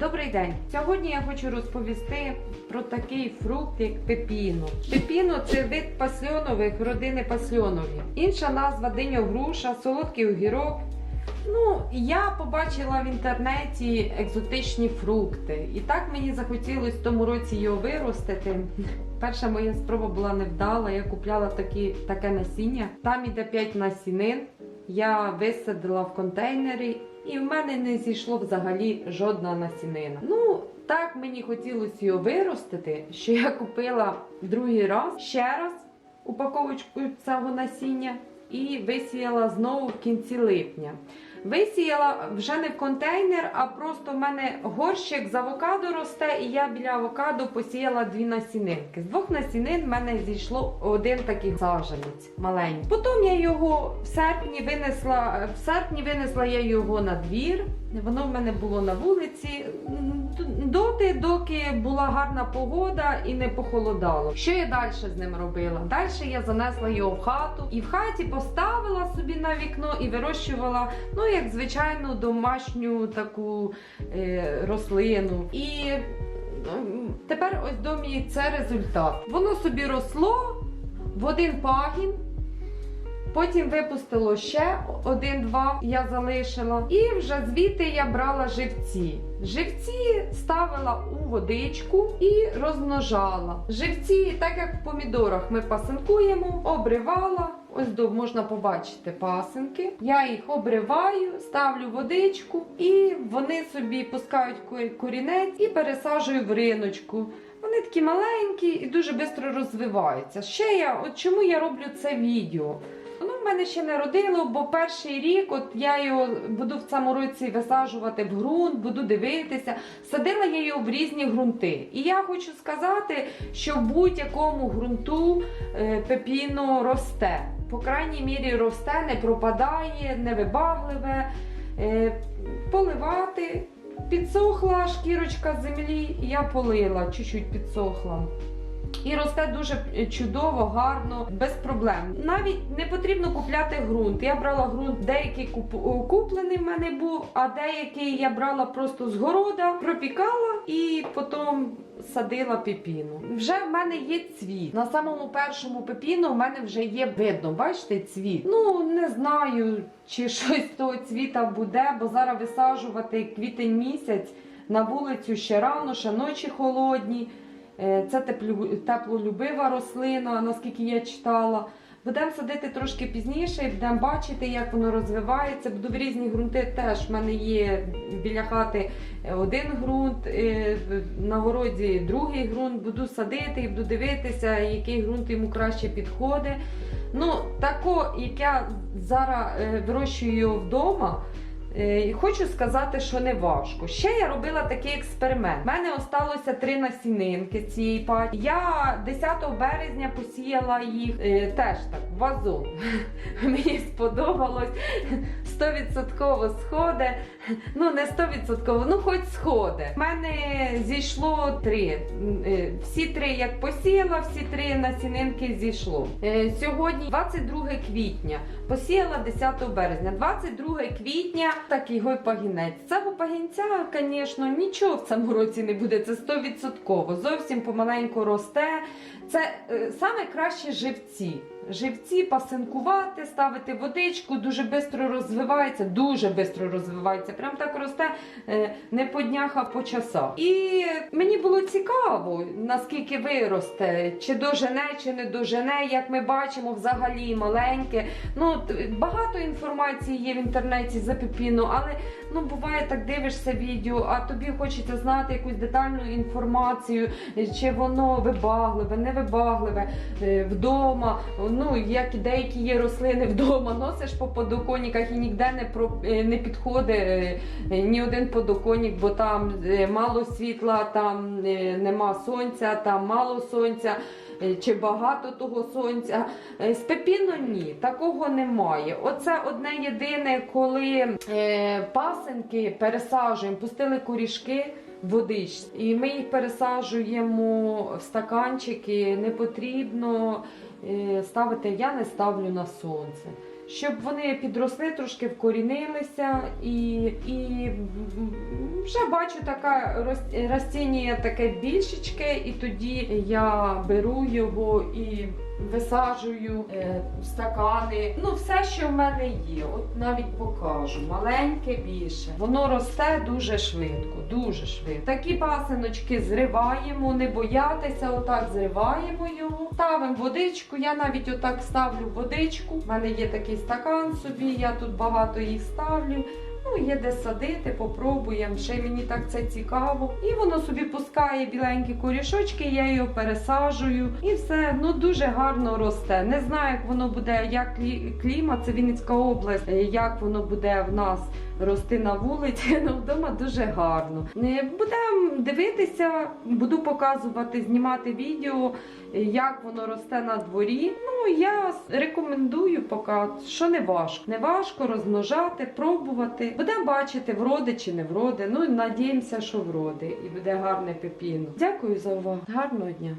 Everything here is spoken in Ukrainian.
Добрий день! Сьогодні я хочу розповісти про такий фрукт, як пепіно. Пепіно це вид пасльонових родини пасльонові. Інша назва диня-груша, солодкий огірок. Ну, я побачила в інтернеті екзотичні фрукти. І так мені захотілося в тому році його виростити. Перша моя спроба була невдала. Я купляла такі, таке насіння. Там іде 5 насінин. Я висадила в контейнері, і в мене не зійшло взагалі жодна насінина. Ну, так мені хотілося його виростити, що я купила другий раз ще раз упаковочку цього насіння і висіяла знову в кінці липня. Висіяла вже не в контейнер, а просто в мене горщик з авокадо росте, і я біля авокадо посіяла дві насінинки. З двох насінин в мене зійшло один такий саджанець маленький. Потім я його в серпні винесла, в серпні винесла я його на двір. Воно в мене було на вулиці доти, доки була гарна погода і не похолодало. Що я далі з ним робила? Далі я занесла його в хату і в хаті поставила собі на вікно і вирощувала, ну як звичайну домашню таку е, рослину. І м, тепер ось домі це результат. Воно собі росло в один пагін. Потім випустило ще один-два, я залишила. І вже звідти я брала живці. Живці ставила у водичку і розмножала. Живці, так як в помідорах ми пасинкуємо, обривала. Ось можна побачити пасинки. Я їх обриваю, ставлю водичку, і вони собі пускають корінець і пересаджую в риночку. Вони такі маленькі і дуже швидко розвиваються. Ще я, от чому я роблю це відео? Мене ще не родило, бо перший рік от я його буду в цьому році висаджувати в ґрунт, буду дивитися. Садила я його в різні ґрунти. І я хочу сказати, що в будь-якому ґрунту е, пепіно росте. По крайній мірі росте, не пропадає, невибагливе. Е, поливати. Підсохла шкірочка землі, я полила, чуть-чуть підсохла. І росте дуже чудово, гарно, без проблем. Навіть не потрібно купляти ґрунт. Я брала ґрунт, деякий куп- куплений в мене був, а деякий я брала просто з города, пропікала і потім садила пепіну. Вже в мене є цвіт. На самому першому пепіну в мене вже є видно. Бачите, цвіт. Ну не знаю, чи щось того цвіта буде, бо зараз висаджувати квітень місяць на вулицю ще рано, ще ночі холодні. Е, Це теплолюбива рослина, наскільки я читала. Будемо садити трошки пізніше і будемо бачити, як воно розвивається. Буду в різні ґрунти теж. В мене є біля хати один ґрунт, е, на городі другий ґрунт. Буду садити і буду дивитися, який ґрунт йому краще підходить. Ну, тако, як я зараз е, вирощую його вдома. Е, Хочу сказати, що не важко. Ще я робила такий експеримент. У мене осталося три насінинки цієї паті. Я 10 березня посіяла їх е, теж так, в вазон. Мені сподобалось. 100% сходи. Ну, не 100%, ну хоч сходи. У мене зійшло три. Е, Всі три, як посіяла, всі три насінинки зійшло. Е, Сьогодні 22 квітня. Посіяла 10 березня. 22 квітня такий гойпагінець. Цього пагінця, звісно, нічого в цьому році не буде. Це 100%. Зовсім помаленьку росте. Це е, саме живці. Живці пасинкувати, ставити водичку, дуже швидко розвивається, дуже швидко розвивається. Прям так росте е, не по днях, а по часах. І мені було цікаво, наскільки виросте, чи дожене, чи не дожене. Як ми бачимо, взагалі маленьке. Ну багато інформації є в інтернеті за пепіно, але ну буває так дивишся відео, а тобі хочеться знати якусь детальну інформацію, чи воно вибагливе, невибагливе е, вдома. Ну як і деякі є рослини вдома, носиш по подоконниках і ніде не про е, не підходить е, ні один подоконник, бо там мало світла, там нема сонця, там мало сонця. Е, Чи багато того сонця. Е, З пепіно ні, такого немає. Оце одне єдине, коли е, пасенки пересаджуємо, пустили корішки Водич, і ми їх пересаджуємо в стаканчики. Не потрібно е, ставити, я не ставлю на сонце. Щоб вони підросли, трошки вкорінилися, і, і вже бачу така роз- ростіння таке більшечке, і тоді я беру його і висаджую е, стакани. Ну, все, що в мене є. От навіть покажу. Маленьке більше. Воно росте дуже швидко, дуже швидко. Такі пасиночки зриваємо, не боятися, отак зриваємо його. Ставимо водичку. Я навіть отак ставлю водичку. У мене є такий стакан собі, я тут багато їх ставлю. Ну, є де садити, попробуємо. Ще мені так це цікаво. І воно собі пускає біленькі корішочки, я його пересаджую. І все ну дуже гарно росте. Не знаю, як воно буде, як клі- клімат, це Вінницька область, е, як воно буде в нас рости на вулиці. Ну вдома дуже гарно. Е, Будемо дивитися, буду показувати, знімати відео, е, як воно росте на дворі. Ну я рекомендую поки, що не важко. Не важко розмножати, пробувати. Будемо бачити, вроди чи не вроди. Ну надіємося, що вроди, і буде гарне пепіно. Дякую за увагу. Гарного дня.